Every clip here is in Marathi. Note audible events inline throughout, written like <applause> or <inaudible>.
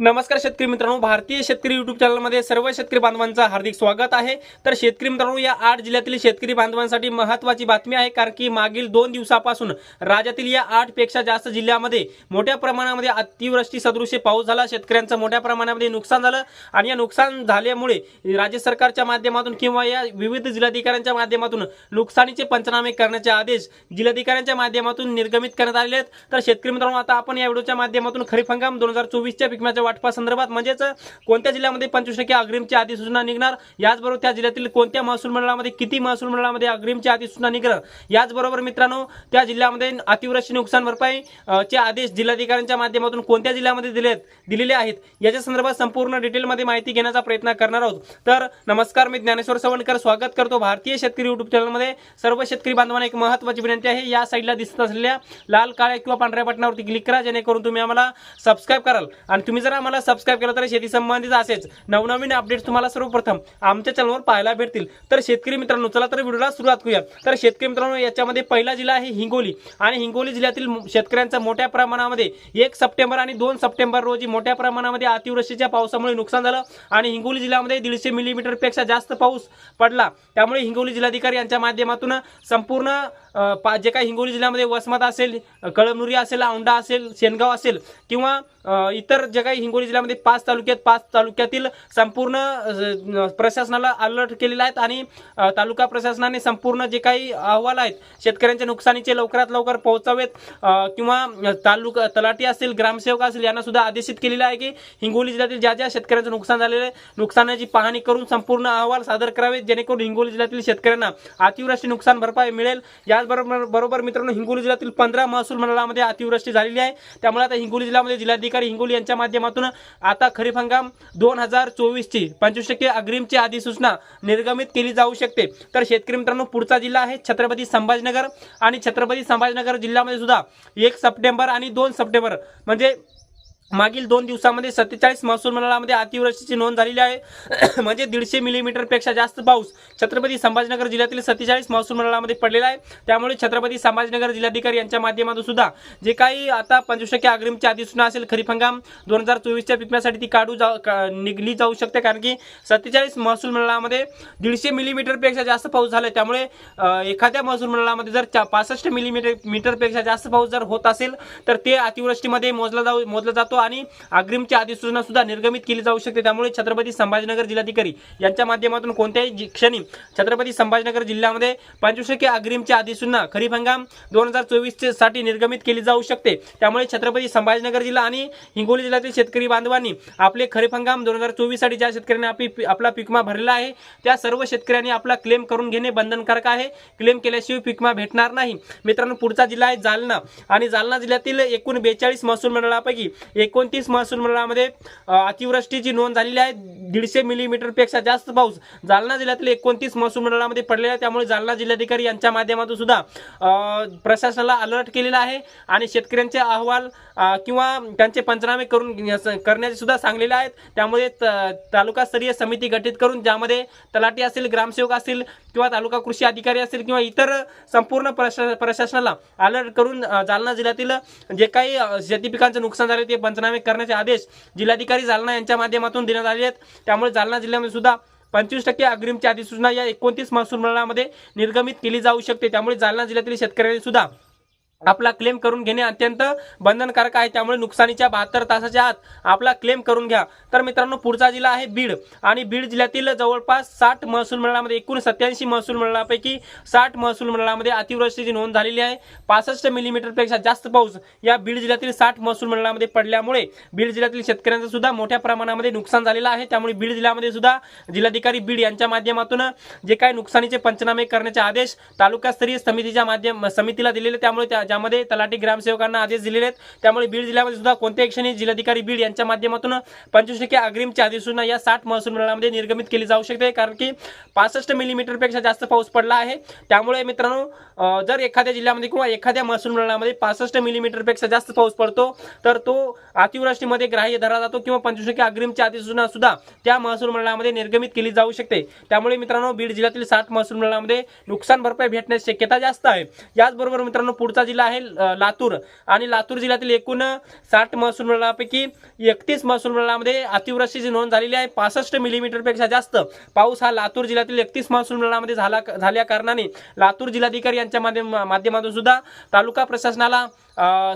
नमस्कार शेतकरी मित्रांनो भारतीय शेतकरी युट्यूब चॅनलमध्ये सर्व शेतकरी बांधवांचं हार्दिक स्वागत आहे. तर शेतकरी मित्रांनो या आठ जिल्ह्यातील शेतकरी बांधवांसाठी महत्त्वाची बातमी आहे कारण की मागील दोन दिवसापासून राज्यातील या आठपेक्षा जास्त जिल्ह्यामध्ये मोठ्या प्रमाणामध्ये अतिवृष्टी सदृश्य पाऊस झाला. शेतकऱ्यांचं मोठ्या प्रमाणामध्ये नुकसान झालं आणि या नुकसान झाल्यामुळे राज्य सरकारच्या माध्यमातून किंवा या विविध जिल्हाधिकाऱ्यांच्या माध्यमातून नुकसानीचे पंचनामे करण्याचे आदेश जिल्हाधिकाऱ्यांच्या माध्यमातून निर्गमित करण्यात आलेले आहेत. तर शेतकरी मित्रांनो आता आपण या व्हिडिओच्या माध्यमातून खरीप हंगाम दोन हजार चोवीसच्या पिकम्याच्या वाटपासंदर्भात म्हणजेच कोणत्या जिल्ह्यामध्ये पंचवीस टक्के अग्रिमची अधिसूचना निघणार? याचबरोबर त्या जिल्ह्यातील कोणत्या महसूल मंडळामध्ये किती महसूल मंडळामध्ये अग्रिमची अधिसूचना निघणार? याचबरोबर मित्रांनो त्या जिल्ह्यामध्ये अतिवृष्टी नुकसान भरपाई चे आदेश जिल्हाधिकाऱ्यांच्या माध्यमातून कोणत्या जिल्ह्यामध्ये दिलेत दिलेले आहेत? याच्या संदर्भात संपूर्ण डिटेलमध्ये माहिती घेण्याचा प्रयत्न करणार आहोत. तर नमस्कार मी ज्ञानेश्वर सवणकर स्वागत करतो भारतीय शेतकरी युट्यूब चॅनलमध्ये. सर्व शेतकरी बांधवांना एक महत्त्वाची विनंती आहे. या साईडला दिसत असलेल्या लाल काळ्या किंवा पांढऱ्या बटनावरती क्लिक करा जेणेकरून तुम्ही आम्हाला सबस्क्राईब कराल. आणि तुम्ही जर आम्हाला सबस्क्राईब केलं तर शेती संबंधित असेच नवनवीन अपडेट्स तुम्हाला सर्वप्रथम आमच्या चॅनलवर पाहायला भेटतील. तर शेतकरी मित्रांनो चला तर व्हिडिओला सुरुवात करूया. तर शेतकरी मित्रांनो याच्यामध्ये पहिला जिल्हा आहे हिंगोली. आणि हिंगोली जिल्ह्यातील शेतकऱ्यांचा मोठ्या प्रमाणामध्ये एक सप्टेंबर आणि दोन सप्टेंबर रोजी मोठ्या प्रमाणामध्ये अतिवृष्टीच्या पावसामुळे नुकसान झालं. आणि हिंगोली जिल्ह्यामध्ये दीडशे मिलीमीटरपेक्षा जास्त पाऊस पडला. त्यामुळे हिंगोली जिल्हाधिकारी यांच्या माध्यमातून संपूर्ण जे काही हिंगोली जिल्ह्यामध्ये वसमत असेल कळमनुरी असेल औंढा असेल शेनगाव असेल किंवा इतर जे काही हिंगोली जिल्ह्यामध्ये पाच तालुक्यात पाच तालुक्यातील संपूर्ण प्रशासनाला अलर्ट केलेला आहेत आणि तालुका प्रशासनाने संपूर्ण जे काही अहवाल आहेत शेतकऱ्यांच्या नुकसानीचे लवकरात लवकर पोहोचावेत किंवा तालुका तलाठी असेल ग्रामसेवक असेल यांना सुद्धा आदेशित केलेलं आहे की हिंगोली जिल्ह्यातील ज्या ज्या शेतकऱ्यांचं नुकसान झालेलं आहे नुकसानाची पाहणी करून संपूर्ण अहवाल सादर करावेत जेणेकरून हिंगोली जिल्ह्यातील शेतकऱ्यांना अतिवृष्टी नुकसान भरपाई मिळेल. या त्याचबरोबर बरोबर मित्रांनो हिंगोली जिल्ह्यातील पंधरा महसूल मंडळामध्ये अतिवृष्टी झालेली आहे. त्यामुळे आता हिंगोली जिल्ह्यामध्ये जिल्हाधिकारी हिंगोली यांच्या माध्यमातून आता खरीप हंगाम दोन हजार चोवीसची पंचवीस टक्के अग्रिमची अधिसूचना निर्गमित केली जाऊ शकते. तर शेतकरी मित्रांनो पुढचा जिल्हा आहे छत्रपती संभाजीनगर. आणि छत्रपती संभाजीनगर जिल्ह्यामध्ये सुद्धा एक सप्टेंबर आणि दोन सप्टेंबर म्हणजे मागील दोन दिवसामध्ये सत्तेचाळीस महसूल मंडळामध्ये अतिवृष्टीची नोंद झालेली आहे. <clears throat> म्हणजे दीडशे मिलीमीटरपेक्षा जास्त पाऊस छत्रपती संभाजीनगर जिल्ह्यातील सत्तेचाळीस महसूल मंडळामध्ये पडलेला आहे. त्यामुळे छत्रपती संभाजीनगर जिल्हाधिकारी यांच्या माध्यमातून सुद्धा जे काही आता पंचवीस टक्के अग्रिमची अधिसूचना असेल खरीप हंगाम दोन हजार चोवीसच्या पिकण्यासाठी ती काढू जाऊ का- निघली जाऊ शकते. कारण की सत्तेचाळीस महसूल मंडळामध्ये दीडशे मिलीमीटरपेक्षा जास्त पाऊस झाला आहे त्यामुळे एखाद्या महसूल मंडळामध्ये जर चा पासष्ट मिलीमीटर मीटरपेक्षा जास्त पाऊस जर होत असेल तर ते अतिवृष्टीमध्ये मोजला जाऊ मोजला जातो. आणि अग्रिमची अधिसूचना सुद्धा निर्गमित केली जाऊ शकते. त्यामुळे छत्रपती संभाजीनगर जिल्हाधिकारी यांच्या माध्यमातून कोणत्याही क्षणी छत्रपती संभाजीनगर जिल्ह्यामध्ये पंचवीस अग्रिमची अधिसूचना खरीप हंगाम दोन हजार चोवीससाठी निर्गमित केली जाऊ शकते. त्यामुळे छत्रपती संभाजीनगर जिल्हा आणि हिंगोली जिल्ह्यातील शेतकरी बांधवांनी आपले खरीप हंगाम दोन हजार चोवीससाठी ज्या शेतकऱ्यांनी आपली आपला पिकमा भरलेला आहे त्या सर्व शेतकऱ्यांनी आपला क्लेम करून घेणे बंधनकारक आहे. क्लेम केल्याशिवाय पिकमा भेटणार नाही. मित्रांनो पुढचा जिल्हा आहे जालना आणि जालना जिल्ह्यातील एकूण बेचाळीस महसूल मंडळापैकी एक एकोणतीस महसूल मंडळामध्ये अतिवृष्टीची नोंद झालेली आहे दीडशे मिलीमीटरपेक्षा जास्त पाऊस जालना जिल्ह्यातील एकोणतीस महसूल मंडळामध्ये पडलेला आहे. त्यामुळे जालना जिल्हाधिकारी यांच्या माध्यमातून सुद्धा प्रशासनाला अलर्ट केलेला आहे आणि शेतकऱ्यांचे अहवाल किंवा त्यांचे पंचनामे करून करण्याचे सुद्धा सांगलेले आहेत. त्यामुळे त- तालुकास्तरीय समिती गठीत करून ज्यामध्ये तलाठी असेल ग्रामसेवक असतील किंवा तालुका कृषी अधिकारी असतील किंवा इतर संपूर्ण प्रशा प्रशासनाला अलर्ट करून जालना जिल्ह्यातील जे काही शेती पिकांचं नुकसान झाले ते पंचनामे करण्याचे आदेश जिल्हाधिकारी जालना यांच्या माध्यमातून देण्यात आले आहेत. त्यामुळे जालना जिल्ह्यामध्ये सुद्धा पंचवीस टक्के अग्रिमची अधिसूचना या एकोणतीस महसूल मंडळामध्ये निर्गमित केली जाऊ शकते. त्यामुळे जालना जिल्ह्यातील शेतकऱ्यांनी सुद्धा आपला क्लेम करून घेणे अत्यंत बंधनकारक आहे. त्यामुळे नुकसानीच्या बहात्तर तासाच्या आत आपला क्लेम करून घ्या. तर मित्रांनो पुढचा जिल्हा आहे बीड. आणि बीड जिल्ह्यातील जवळपास साठ महसूल मंडळामध्ये एकूण सत्याऐंशी महसूल मंडळापैकी साठ महसूल मंडळामध्ये अतिवृष्टीची नोंद झालेली आहे. पासष्ट मिलीमीटरपेक्षा जास्त पाऊस या बीड जिल्ह्यातील साठ महसूल मंडळामध्ये पडल्यामुळे बीड जिल्ह्यातील शेतकऱ्यांचं सुद्धा मोठ्या प्रमाणामध्ये नुकसान झालेलं आहे. त्यामुळे बीड जिल्ह्यामध्ये सुद्धा जिल्हाधिकारी बीड यांच्या माध्यमातून जे काही नुकसानीचे पंचनामे करण्याचे आदेश तालुकास्तरीय समितीच्या माध्यम समितीला दिलेले त्यामुळे त्या ज्यामध्ये तलाठी ग्रामसेवकांना आदेश दिलेले आहेत. त्यामुळे बीड जिल्ह्यामध्ये सुद्धा कोणत्याही क्षणी जिल्हाधिकारी बीड यांच्या माध्यमातून पंचवीस टक्के अग्रिमची अधिसूचना या साठ महसूल मंडळामध्ये निर्गमित केली जाऊ शकते. कारण की पासष्ट मिलीमीटरपेक्षा जास्त पाऊस पडला आहे. त्यामुळे मित्रांनो जर एखाद्या जिल्ह्यामध्ये किंवा एखाद्या महसूल मंडळामध्ये पासष्ट मिलीमीटरपेक्षा जास्त पाऊस पडतो तर तो अतिवृष्टीमध्ये ग्राह्य धरला जातो किंवा पंचवीस टक्के अग्रिमची अधिसूचना सुद्धा त्या महसूल मंडळामध्ये निर्गमित केली जाऊ शकते. त्यामुळे मित्रांनो बीड जिल्ह्यातील साठ महसूल मंडळामध्ये नुकसान भरपाई भेटण्याची शक्यता जास्त आहे. याचबरोबर मित्रांनो पुढचा जिल्हा जिल्हा आहे लातूर. आणि लातूर जिल्ह्यातील एकूण साठ महसूल मंडळापैकी एकतीस महसूल मंडळामध्ये अतिवृष्टीची नोंद झालेली आहे. पासष्ट मिलीमीटरपेक्षा जास्त पाऊस हा लातूर जिल्ह्यातील एकतीस महसूल मंडळामध्ये झाला झाल्या कारणाने लातूर जिल्हाधिकारी यांच्या माध्यम माध्यमातून सुद्धा तालुका प्रशासनाला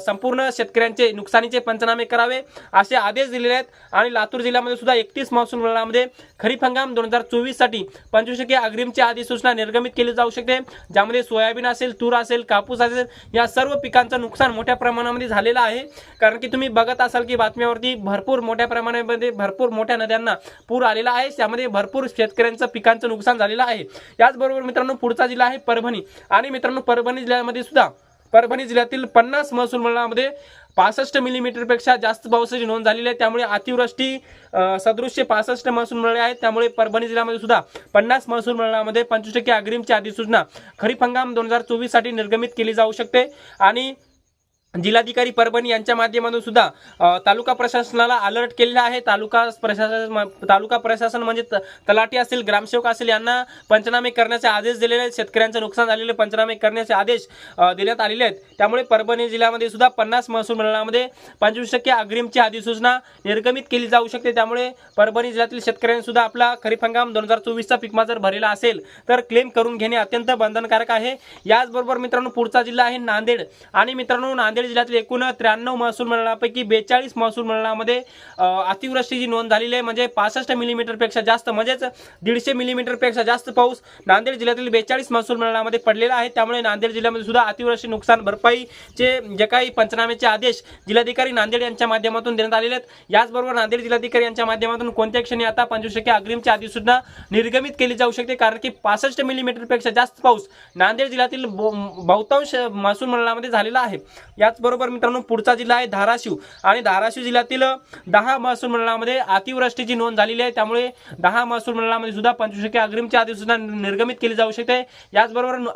संपूर्ण शेतकऱ्यांचे नुकसानीचे पंचनामे करावे असे आदेश दिलेले आहेत. आणि लातूर जिल्ह्यामध्ये सुद्धा एकतीस महसूल मंडळामध्ये खरीप हंगाम दोन हजार चोवीससाठी पंचवीस टक्के अग्रिमची अधिसूचना निर्गमित केली जाऊ शकते. ज्यामध्ये सोयाबीन असेल तूर असेल कापूस असेल या सर्व पिकांचं नुकसान मोठ्या प्रमाणामध्ये झालेलं आहे. कारण की तुम्ही बघत असाल की बातम्यावरती भरपूर मोठ्या प्रमाणामध्ये भरपूर मोठ्या नद्यांना पूर आलेला आहे. त्यामध्ये भरपूर शेतकऱ्यांचं पिकांचं नुकसान झालेलं आहे. याचबरोबर मित्रांनो पुढचा जिल्हा आहे परभणी. आणि मित्रांनो परभणी जिल्ह्यामध्ये सुद्धा परभणी जिल्ह्यातील पन्नास महसूल मंडळामध्ये पासष्ट मिलीमीटरपेक्षा जास्त पावसाची नोंद झालेली आहे. त्यामुळे अतिवृष्टी सदृश्य पासष्ट महसूल मंडळे आहेत. त्यामुळे परभणी जिल्ह्यामध्ये सुद्धा पन्नास महसूल मंडळामध्ये पंचवीस टक्के अग्रिमची अधिसूचना खरीप हंगाम दोन हजार चोवीससाठी निर्गमित केली जाऊ शकते. आणि जिल्हाधिकारी परभणी यांच्या माध्यमातून सुद्धा तालुका प्रशासनाला अलर्ट केलेला आहे. तालुका प्रशासन तालुका प्रशासन म्हणजे त- तलाठी असेल ग्रामसेवक असेल यांना पंचनामे करण्याचे आदेश दिलेले आहेत. शेतकऱ्यांचं नुकसान झालेले पंचनामे करण्याचे आदेश देण्यात आलेले आहेत. त्यामुळे परभणी जिल्ह्यामध्ये सुद्धा पन्नास महसूल मंडळामध्ये पंचवीस टक्के अग्रिमची अधिसूचना निर्गमित केली जाऊ शकते. त्यामुळे परभणी जिल्ह्यातील शेतकऱ्यांनी सुद्धा आपला खरीप हंगाम दोन हजार चोवीसचा पीकमा जर भरलेला असेल तर क्लेम करून घेणे अत्यंत बंधनकारक आहे. याचबरोबर मित्रांनो पुढचा जिल्हा आहे नांदेड. आणि मित्रांनो नांदेड जिल्ह्यातील एकूण त्र्याण्णव महसूल मंडळापैकी बेचाळीस महसूल मंडळामध्ये अतिवृष्टीची नोंद झालेली आहे म्हणजे पासष्ट मिलीमीटरपेक्षा जास्त म्हणजेच दीडशे मिलीमीटरपेक्षा जास्त पाऊस नांदेड जिल्ह्यातील बेचाळीस महसूल मंडळामध्ये पडलेला आहे. त्यामुळे नांदेड जिल्ह्यामध्ये सुद्धा अतिवृष्टी नुकसान भरपाईचे जे काही पंचनामेचे आदेश जिल्हाधिकारी नांदेड यांच्या माध्यमातून देण्यात आलेले आहेत. याचबरोबर नांदेड जिल्हाधिकारी यांच्या माध्यमातून कोणत्या क्षणी आता पंचवीस टक्के अग्रिमची सुद्धा निर्गमित केली जाऊ शकते कारण की पासष्ट मिलीमीटरपेक्षा जास्त पाऊस नांदेड जिल्ह्यातील बहु- बहुतांश महसूल मंडळामध्ये झालेला आहे. त्याचबरोबर मित्रांनो पुढचा जिल्हा आहे धाराशिव. आणि धाराशिव जिल्ह्यातील दहा महसूल मंडळामध्ये अतिवृष्टीची नोंद झालेली आहे. त्यामुळे दहा महसूल मंडळामध्ये सुद्धा पंचवीस टक्के अग्रिमची अधिसूचना निर्गमित केली जाऊ शकते. याचबरोबर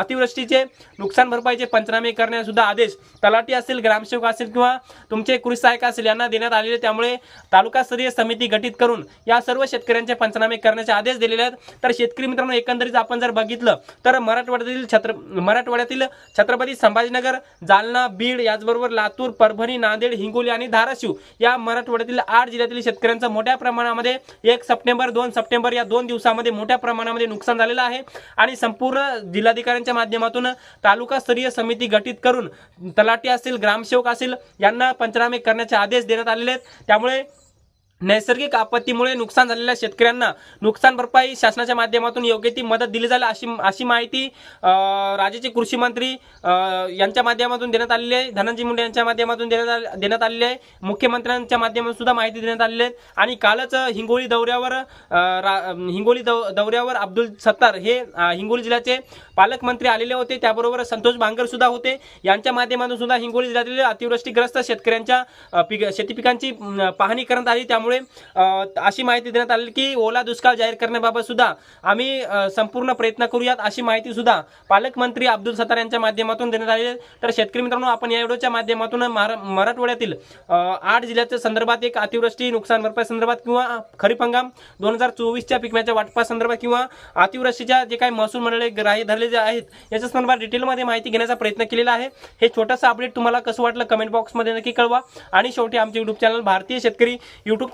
अतिवृष्टीचे नुकसान भरपाईचे पंचनामे करण्यासुद्धा आदेश तलाठी असेल ग्रामसेवक असेल किंवा तुमचे कृषी सहाय्यक असेल यांना देण्यात आलेले त्यामुळे तालुकास्तरीय समिती गठीत करून या सर्व शेतकऱ्यांचे पंचनामे करण्याचे आदेश दिलेले आहेत. तर शेतकरी मित्रांनो एकंदरीत आपण जर बघितलं तर मराठवाड्यातील छत्र मराठवाड्यातील छत्रपती संभाजीनगर जालना बीड याचबरोबर लातूर परभणी नांदेड हिंगोली आणि धाराशिव या मराठवाड्यातील आठ जिल्ह्यातील शेतकऱ्यांचं मोठ्या प्रमाणामध्ये एक सप्टेंबर दोन सप्टेंबर या दोन दिवसामध्ये मोठ्या प्रमाणामध्ये नुकसान झालेलं आहे. आणि संपूर्ण जिल्हाधिकाऱ्यांच्या माध्यमातून तालुकास्तरीय समिती गठीत करून तलाठी असतील ग्रामसेवक असेल यांना पंचनामे करण्याचे आदेश देण्यात आलेले आहेत. त्यामुळे नैसर्गिक आपत्तीमुळे नुकसान झालेल्या शेतकऱ्यांना नुकसान भरपाई शासनाच्या माध्यमातून योग्य ती मदत दिली जाईल अशी अशी माहिती राज्याचे कृषी मंत्री यांच्या माध्यमातून देण्यात आलेली आहे. धनंजय मुंडे यांच्या माध्यमातून देण्यात देण्यात आलेली आहे. मुख्यमंत्र्यांच्या माध्यमातून सुद्धा माहिती देण्यात आलेली आहे. आणि कालच हिंगोली दौऱ्यावर रा- हिंगोली दौ- दौऱ्यावर अब्दुल सत्तार हे हिंगोली जिल्ह्याचे पालकमंत्री आलेले होते. त्याबरोबर संतोष बांगर सुद्धा होते. यांच्या माध्यमातून सुद्धा हिंगोली जिल्ह्यातील अतिवृष्टीग्रस्त शेतकऱ्यांच्या पिक शेती पिकांची पाहणी करण्यात आली. त्यामुळे त्यामुळे अशी माहिती देण्यात आली की ओला दुष्काळ जाहीर करण्याबाबत सुद्धा आम्ही संपूर्ण प्रयत्न करूयात अशी माहिती सुद्धा पालकमंत्री अब्दुल सत्तार यांच्या माध्यमातून देण्यात आली तर शेतकरी मित्रांनो आपण या व्हिडिओच्या माध्यमातून मराठवाड्यातील आठ जिल्ह्याच्या संदर्भात एक अतिवृष्टी नुकसान भरपाई संदर्भात किंवा खरीप हंगाम दोन हजार चोवीसच्या पिकम्याच्या वाटपा संदर्भात किंवा अतिवृष्टीच्या जे काही महसूल मंडळे ग्राह्य धरले जे आहेत याच्या संदर्भात डिटेलमध्ये माहिती घेण्याचा प्रयत्न केलेला आहे. हे छोटंसं अपडेट तुम्हाला कसं वाटलं कमेंट बॉक्समध्ये नक्की कळवा. आणि शेवटी आमचे युट्यूब चॅनल भारतीय शेतकरी युट्यूब